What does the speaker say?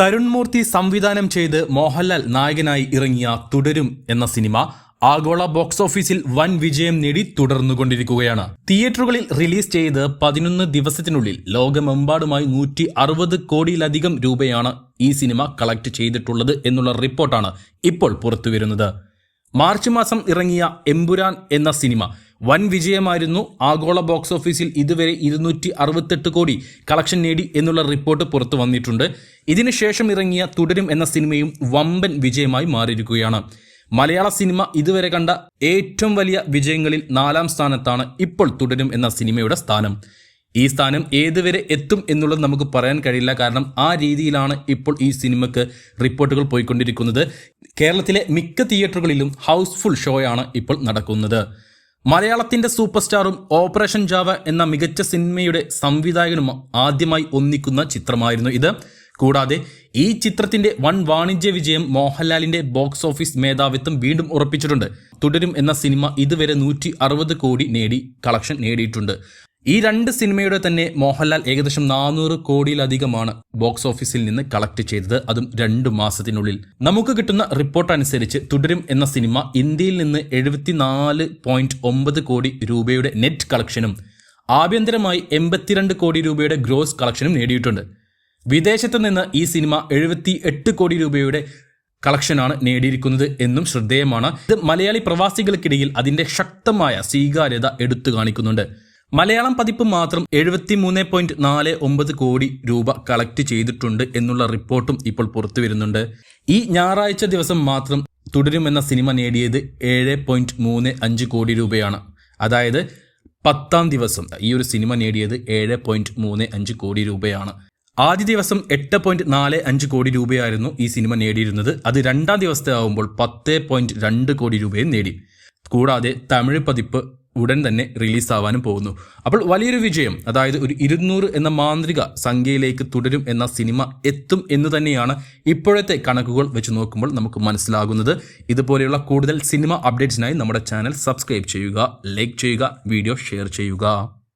തരുൺമൂർത്തി സംവിധാനം ചെയ്ത് മോഹൻലാൽ നായകനായി ഇറങ്ങിയ തുടരും എന്ന സിനിമ ആഗോള ബോക്സ് ഓഫീസിൽ വൻ വിജയം നേടി തുടർന്നുകൊണ്ടിരിക്കുകയാണ്. തിയേറ്ററുകളിൽ റിലീസ് ചെയ്ത് പതിനൊന്ന് ദിവസത്തിനുള്ളിൽ ലോകമെമ്പാടുമായി നൂറ്റി അറുപത് കോടിയിലധികം രൂപയാണ് ഈ സിനിമ കളക്ട് ചെയ്തിട്ടുള്ളത് എന്നുള്ള റിപ്പോർട്ടാണ് ഇപ്പോൾ പുറത്തുവരുന്നത്. മാർച്ച് മാസം ഇറങ്ങിയ എമ്പുരാൻ എന്ന സിനിമ വൻ വിജയമായിരുന്നു ആഗോള ബോക്സ് ഓഫീസിൽ ഇതുവരെ ഇരുന്നൂറ്റി അറുപത്തെട്ട് കോടി കളക്ഷൻ നേടി എന്നുള്ള റിപ്പോർട്ട് പുറത്തു വന്നിട്ടുണ്ട്. ഇതിനുശേഷം ഇറങ്ങിയ തുടരും എന്ന സിനിമയും വമ്പൻ വിജയമായി മാറിയിരിക്കുകയാണ്. മലയാള സിനിമ ഇതുവരെ കണ്ട ഏറ്റവും വലിയ വിജയങ്ങളിൽ നാലാം സ്ഥാനത്താണ് ഇപ്പോൾ തുടരും എന്ന സിനിമയുടെ സ്ഥാനം. ഈ സ്ഥാനം ഏതുവരെ എത്തും എന്നുള്ളത് നമുക്ക് പറയാൻ കഴിയില്ല. കാരണം ആ രീതിയിലാണ് ഇപ്പോൾ ഈ സിനിമയ്ക്ക് റിപ്പോർട്ടുകൾ പോയിക്കൊണ്ടിരിക്കുന്നത്. കേരളത്തിലെ മിക്ക തിയേറ്ററുകളിലും ഹൗസ്ഫുൾ ഷോയാണ് ഇപ്പോൾ നടക്കുന്നത്. മലയാളത്തിന്റെ സൂപ്പർ സ്റ്റാറും ഓപ്പറേഷൻ ജാവ എന്ന മികച്ച സിനിമയുടെ സംവിധായകനും ആദ്യമായി ഒന്നിക്കുന്ന ചിത്രമായിരുന്നു ഇത്. കൂടാതെ ഈ ചിത്രത്തിന്റെ വൺ വാണിജ്യ വിജയം മോഹൻലാലിന്റെ ബോക്സ് ഓഫീസ് മേധാവിത്വം വീണ്ടും ഉറപ്പിച്ചിട്ടുണ്ട്. തുടരും എന്ന സിനിമ ഇതുവരെ നൂറ്റി കോടി നേടി കളക്ഷൻ നേടിയിട്ടുണ്ട്. ഈ രണ്ട് സിനിമയുടെ തന്നെ മോഹൻലാൽ ഏകദേശം നാനൂറ് കോടിയിലധികമാണ് ബോക്സ് ഓഫീസിൽ നിന്ന് കളക്ട് ചെയ്തത്. അതും രണ്ടു മാസത്തിനുള്ളിൽ. നമുക്ക് കിട്ടുന്ന റിപ്പോർട്ട് അനുസരിച്ച് തുടരും എന്ന സിനിമ ഇന്ത്യയിൽ നിന്ന് എഴുപത്തിനാല് പോയിന്റ് ഒമ്പത് കോടി രൂപയുടെ നെറ്റ് കളക്ഷനും ആഭ്യന്തരമായി എൺപത്തിരണ്ട് കോടി രൂപയുടെ ഗ്രോസ് കളക്ഷനും നേടിയിട്ടുണ്ട്. വിദേശത്ത് നിന്ന് ഈ സിനിമ എഴുപത്തി എട്ട് കോടി രൂപയുടെ കളക്ഷനാണ് നേടിയിരിക്കുന്നത് എന്നും ശ്രദ്ധേയമാണ്. ഇത് മലയാളി പ്രവാസികൾക്കിടയിൽ അതിന്റെ ശക്തമായ സ്വീകാര്യത എടുത്തു കാണിക്കുന്നുണ്ട്. മലയാളം പതിപ്പ് മാത്രം എഴുപത്തി മൂന്ന് പോയിന്റ് നാല് ഒമ്പത് കോടി രൂപ കളക്ട് ചെയ്തിട്ടുണ്ട് എന്നുള്ള റിപ്പോർട്ടും ഇപ്പോൾ പുറത്തു വരുന്നുണ്ട്. ഈ ഞായറാഴ്ച ദിവസം മാത്രം തുടരുമെന്ന സിനിമ നേടിയത് ഏഴ് പോയിന്റ് മൂന്ന് അഞ്ച് കോടി രൂപയാണ്. അതായത് പത്താം ദിവസം ഈ ഒരു സിനിമ നേടിയത് ഏഴ് പോയിന്റ് മൂന്ന് അഞ്ച് കോടി രൂപയാണ്. ആദ്യ ദിവസം എട്ട് പോയിന്റ് നാല് അഞ്ച് കോടി രൂപയായിരുന്നു ഈ സിനിമ നേടിയിരുന്നത്. അത് രണ്ടാം ദിവസത്തെ ആവുമ്പോൾ പത്ത് പോയിന്റ് രണ്ട് കോടി രൂപയും നേടി. കൂടാതെ തമിഴ് പതിപ്പ് ഉടൻ തന്നെ റിലീസാവാനും പോകുന്നു. അപ്പോൾ വലിയൊരു വിജയം അതായത് ഒരു ഇരുന്നൂറ് എന്ന മാന്ത്രിക സംഖ്യയിലേക്ക് തുടരും എന്ന സിനിമ എത്തും എന്ന് തന്നെയാണ് ഇപ്പോഴത്തെ കണക്കുകൾ വെച്ച് നോക്കുമ്പോൾ നമുക്ക് മനസ്സിലാകുന്നത്. ഇതുപോലെയുള്ള കൂടുതൽ സിനിമ അപ്ഡേറ്റ്സിനായി നമ്മുടെ ചാനൽ സബ്സ്ക്രൈബ് ചെയ്യുക ലൈക്ക് ചെയ്യുക വീഡിയോ ഷെയർ ചെയ്യുക.